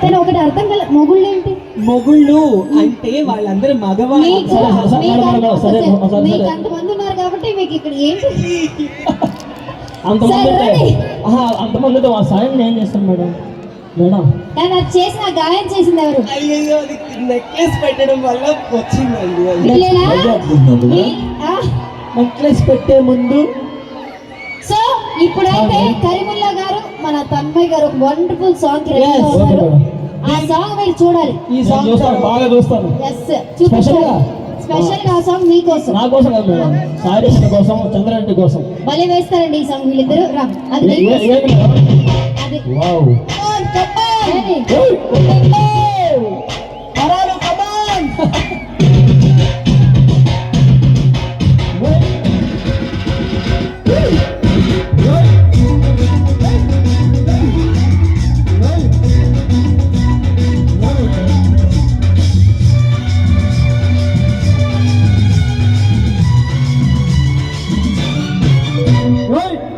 కానీ ఒకటి అర్థం కల మొగుళ్ళు ఏంటి మొగుళ్ళు అంటే వాళ్ళందరూ మగవాళ్ళు. మీకు మీకు. అంతమంది ఉన్నారు కాబట్టి మీకు ఇక్కడ ఏంటి అంతమంది ఉంటే. ఆహా, అంతమంది ఉంటే ఆ సాయం నేను చేస్తాను మేడం. మేడం. కానీ అది చేసిన గాయం చేసింది ఎవరు? అయ్యో అది నెక్లెస్ పెట్టడం వల్ల వచ్చిందండి. అది ఆ, నెక్లెస్ పెట్టే ముందు ఇప్పుడైతే కరీముల్లా గారు మన తన్మయ్ గారు ఒక వండర్ఫుల్ సాంగ్ ఆ సాంగ్ మీరు చూడాలి. ఈ సాంగ్ బాగా చూస్తాను. ఎస్గా? స్పెషల్గా సాంగ్ మీకోసం నా కోసం కాదు మేడం. సాయి కోసం చంద్రరెడ్డి కోసం. భలే వేస్తారండి ఈ సాంగ్ వీళ్ళిద్దరు. రా. అది వావ్. Come on, ওই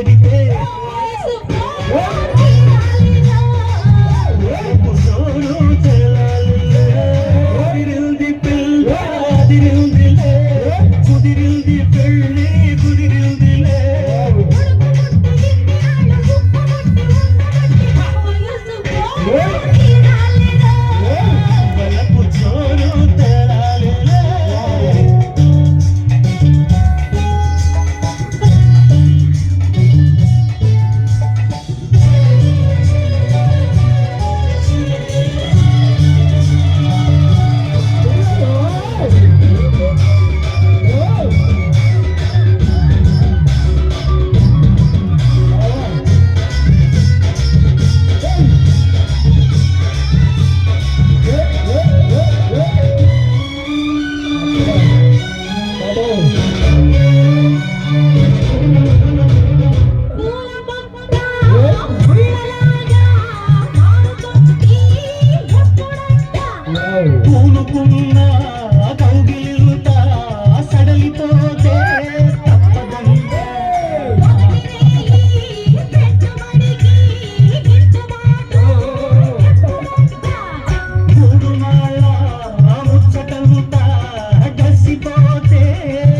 to be paid. Hey.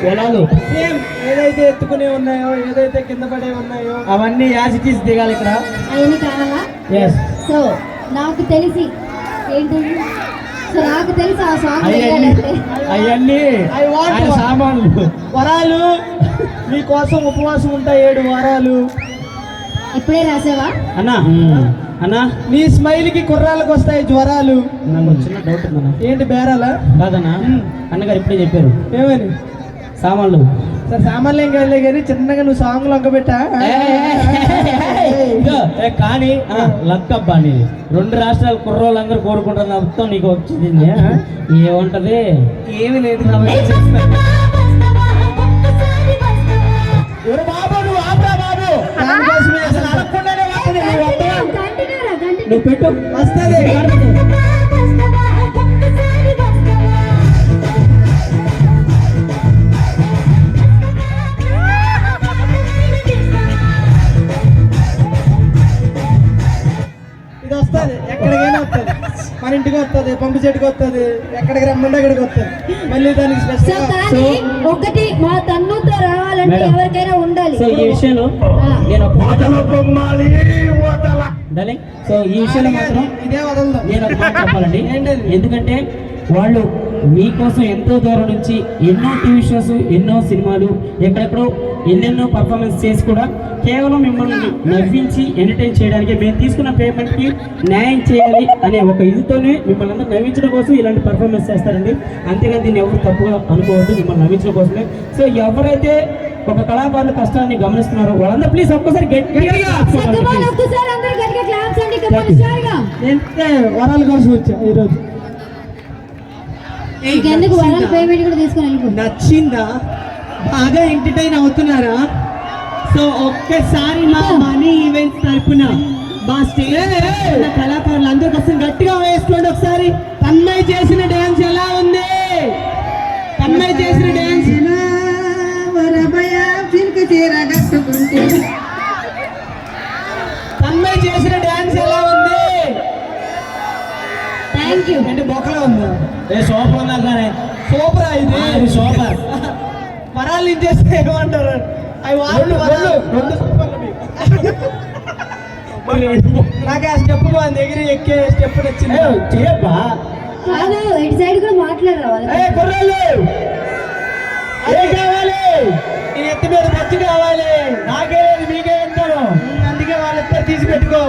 Same ఏదైతే ఎత్తుకునే ఉన్నాయో ఏదైతే కింద పడే ఉన్నాయో అవన్నీ యాజిటీస్ దిగాలి ఇక్కడ. అవన్నీ కావాలా? ఎస్ సో నాకు తెలిసి ఏంటంటే సో నాకు తెలిసి ఆ సాంగ్ అవన్నీ వేయాలంటే. సామాన్లు. వరాలు. మీకోసం ఉపవాసం ఉంటాయి ఏడు వారాలు. ఇప్పుడే రాసావా? అన్నా అన్నా. నీ స్మైల్కి కుర్రాళ్ళకి వస్తాయి జ్వరాలు. నాకు చిన్న డౌట్ ఉందన్నా. ఏంటి బేరాలా? కాదన్నా. అన్నగారు ఇప్పుడే చెప్పారు. ఏమని? సామాన్లు. సార్ సామాన్లు ఏం కాదులే కానీ చిన్నగా నువ్వు సాంగ్ లొంగబెట్టా ఇదో, ఏ కానీ లక్కబ్బా నీ. రెండు రాష్ట్రాల కుర్రోళ్ళందరూ కోరుకుంటారు మొత్తం నీకు వచ్చింది? ఏముంటది? ఏమి లేదు నువ్వు ఆపరా బాబు. వస్తుంది? ఎక్కడికైనా వస్తుంది. మన ఇంటికి వస్తుంది పంపు చెట్టుకి వస్తుంది ఎక్కడికి రమ్మంటే అక్కడికి వస్తుంది. మళ్ళీ దానికి సో స్పెషల్ ఒకటి మా తన్నుతో రావాలంటే. ఎవరికైనా ఉండాలి. సో ఈ విషయంలో. నేను డార్లింగ్, సో ఈ విషయంలో మాత్రం ఇదే వదలదు. నేను చెప్పాలండి? ఎందుకంటే వాళ్ళు మీకోసం ఎంతో దూరం నుంచి ఎన్నో టీవీ షోస్ ఎన్నో సినిమాలు ఎక్కడెక్కడో ఎన్నెన్నో పర్ఫార్మెన్స్ చేసి కూడా కేవలం మిమ్మల్ని నవ్వించి ఎంటర్టైన్ చేయడానికి మేము తీసుకున్న పేమెంట్కి న్యాయం చేయాలి అనే ఒక ఇదితోనే మిమ్మల్ని అందరూ నవ్వించడం కోసం ఇలాంటి పర్ఫార్మెన్స్ చేస్తారండి. అంతేగాని దీన్ని ఎవరు తప్పుగా అనుకోవద్దు మిమ్మల్ని నవ్వించడం కోసమే. సో ఎవరైతే ఒక కళాకారుల కష్టాన్ని గమనిస్తున్నారో వాళ్ళందరూ ప్లీజ్ ఒక్కసారి గట్టిగా వరాల కోసం వచ్చా ఈరోజు. ఇంకెందుకు వరాల పేమెంట్ కూడా తీసుకొని వెళ్ళిపో. నచ్చిందా? బాగా ఎంటర్టైన్ అవుతున్నారా? సో ఒక్కసారి మా మనీ ఈవెంట్స్ తరపున మా స్టేజ్ కళాకారులు అందరి కోసం గట్టిగా వేసుకోండి ఒకసారి. తన్మయ్ చేసిన డ్యాన్స్ ఎలా ఉంది? తన్మయ్ చేసిన డ్యాన్స్ తన్మయ్ చేసిన డ్యాన్స్ ఎలా ఉంది? థ్యాంక్ యూ అంటే బొక్కలో ఉందా? ఏ సూపర్ ఉన్నా కానీ సూపర్ ఇది. ఇది సూపర్. వరాలు ఇచ్చేస్తే ఏమంటారు? అవి వాళ్ళు. నాకు. ఆ స్టెప్ బాగుంది ఎగిరి ఎక్కే స్టెప్ నచ్చింది. చేయబ్బా. కాదు ఇటు సైడ్ కూడా మాట్లాడరా వాళ్ళు? ఏ కావాలి? ఈ ఎత్తి మీద బొచ్చు కావాలి. నాకే లేదు మీకే ఎంతాను ఉమ్, అందుకే వాళ్ళిద్దరు తీసి పెట్టుకో.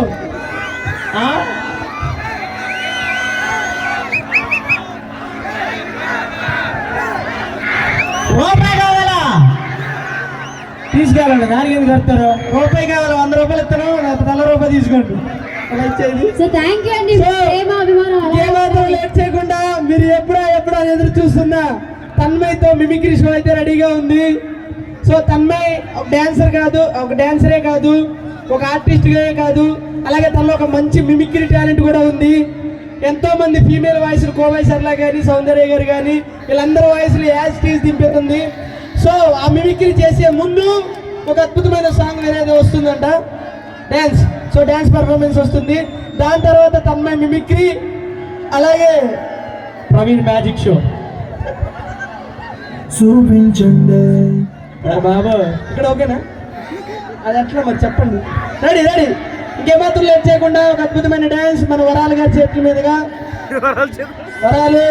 రూపాయి కావాలా తీసుకెళ్ళండి. దానికి ఎందుకు కడతారు? రూపాయి కావాలి వంద రూపాయలు ఇస్తాను. లేకపోతే తల రూపాయి తీసుకోండి. లేట్ చేయకుండా మీరు ఎప్పుడా ఎప్పుడా ఎదురు చూస్తున్నా తన్మయ్తో మిమిక్రీ షో అయితే రెడీగా ఉంది. సో తన్మయ్ ఒక డాన్సర్ కాదు ఒక డాన్సరే కాదు ఒక ఆర్టిస్ట్గా కాదు అలాగే తనలో ఒక మంచి మిమిక్రీ టాలెంట్ కూడా ఉంది. ఎంతో మంది ఫీమేల్ వాయిస్లు కోవై సర్లా కానీ సౌందర్య గారు కానీ వీళ్ళందరూ వాయిస్లు యాజ్ టీజ్ దింపుతుంది సో ఆ మిమిక్రీ చేసే ముందు ఒక అద్భుతమైన సాంగ్ అనేది వస్తుందంట. డ్యాన్స్ సో డ్యాన్స్ పర్ఫార్మెన్స్ వస్తుంది. దాని తర్వాత తన్మయ్ మిమిక్రీ అలాగే ప్రవీణ్ మ్యాజిక్ షో. చూపించండి. బాబు ఇక్కడ ఓకేనా? అది ఎట్లా మరి చెప్పండి. రెడీ రెడీ ఇంకేమాత్రం లేట్ చేయకుండా ఒక అద్భుతమైన డ్యాన్స్ మన వరాలు గారి చేతుల మీదుగా. వరాలు.